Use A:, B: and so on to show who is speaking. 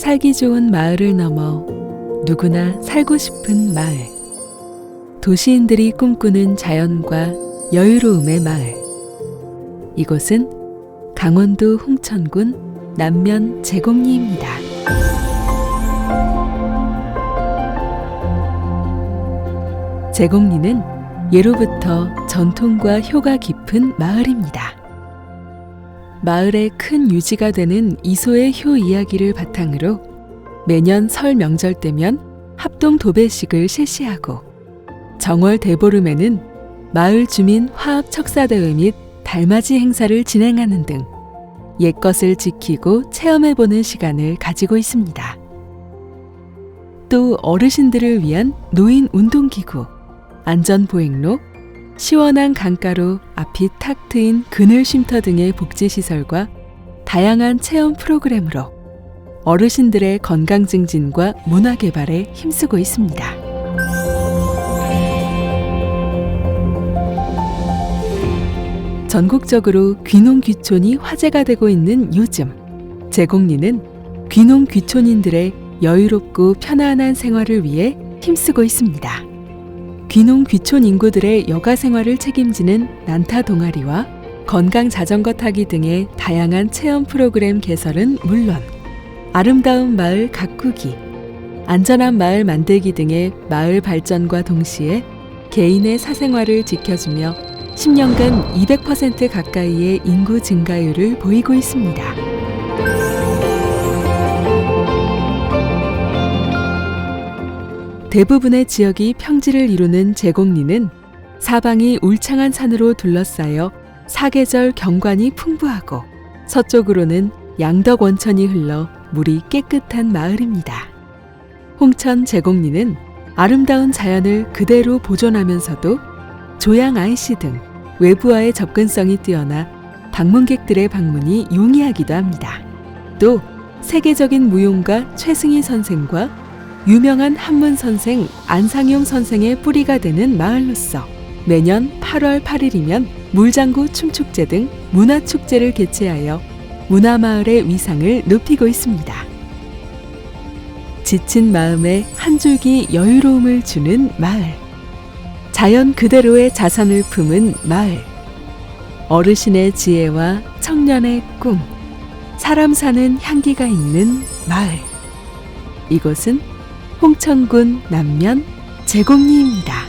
A: 살기 좋은 마을을 넘어 누구나 살고 싶은 마을. 도시인들이 꿈꾸는 자연과 여유로움의 마을. 이곳은 강원도 홍천군 남면 제곡리입니다. 제곡리는 예로부터 전통과 효가 깊은 마을입니다. 마을의 큰 유지가 되는 이소의 효 이야기를 바탕으로 매년 설 명절 때면 합동 도배식을 실시하고 정월 대보름에는 마을 주민 화합 척사대회 및 달맞이 행사를 진행하는 등 옛것을 지키고 체험해보는 시간을 가지고 있습니다. 또 어르신들을 위한 노인 운동기구, 안전보행로, 시원한 강가로 앞이 탁 트인 그늘 쉼터 등의 복지시설과 다양한 체험 프로그램으로 어르신들의 건강 증진과 문화 개발에 힘쓰고 있습니다. 전국적으로 귀농 귀촌이 화제가 되고 있는 요즘 제곡리는 귀농 귀촌인들의 여유롭고 편안한 생활을 위해 힘쓰고 있습니다. 귀농 귀촌 인구들의 여가 생활을 책임지는 난타 동아리와 건강 자전거 타기 등의 다양한 체험 프로그램 개설은 물론 아름다운 마을 가꾸기, 안전한 마을 만들기 등의 마을 발전과 동시에 개인의 사생활을 지켜주며 10년간 200% 가까이의 인구 증가율을 보이고 있습니다. 대부분의 지역이 평지를 이루는 제곡리는 사방이 울창한 산으로 둘러싸여 사계절 경관이 풍부하고 서쪽으로는 양덕 원천이 흘러 물이 깨끗한 마을입니다. 홍천 제곡리는 아름다운 자연을 그대로 보존하면서도 조양 IC 등 외부와의 접근성이 뛰어나 방문객들의 방문이 용이하기도 합니다. 또 세계적인 무용가 최승희 선생과 유명한 한문 선생 안상용 선생의 뿌리가 되는 마을로서 매년 8월 8일이면 물장구 춤축제 등 문화축제를 개최하여 문화마을의 위상을 높이고 있습니다. 지친 마음에 한 줄기 여유로움을 주는 마을. 자연 그대로의 자산을 품은 마을. 어르신의 지혜와 청년의 꿈. 사람 사는 향기가 있는 마을. 이곳은 홍천군 남면 제곡리입니다.